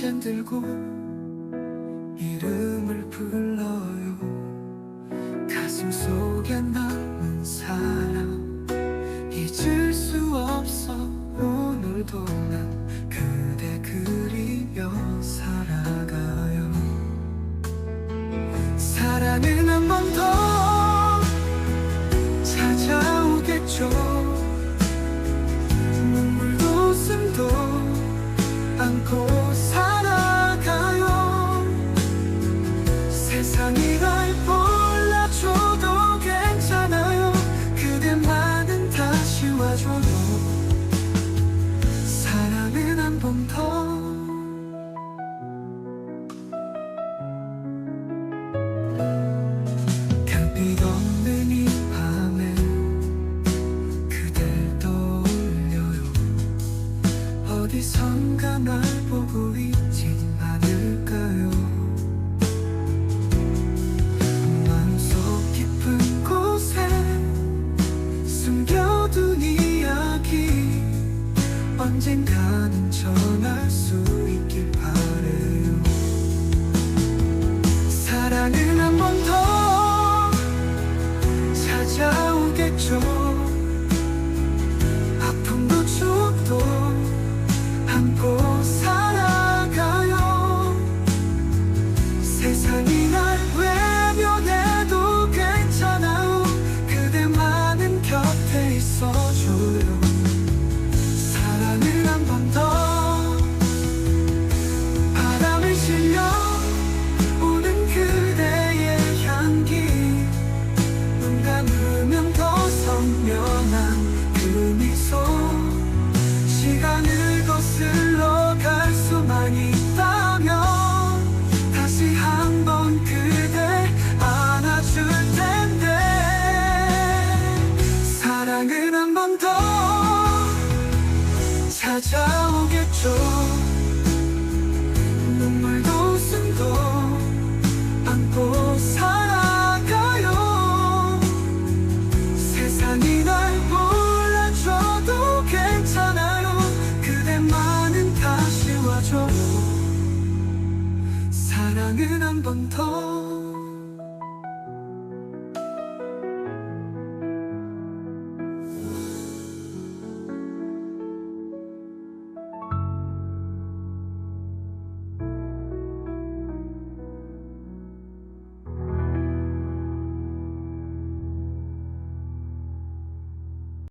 잔 들고 이름을 불러요. 가슴 속에 남은 사람 잊을 수 없어. 오늘도 난 그대 그리며 살아가요. 사랑은 어디선가 날 보고 있진 않을까요? 마음속 깊은 곳에 숨겨둔 이야기 언젠가는 전할 수 있길 바래요. 사랑은 한 번 더 찾아오겠죠 안 찾아오겠죠. 눈물도 숨도 안고 살아가요. 세상이 날 몰라줘도 괜찮아요. 그대만은 다시 와줘요 사랑은 한 번 더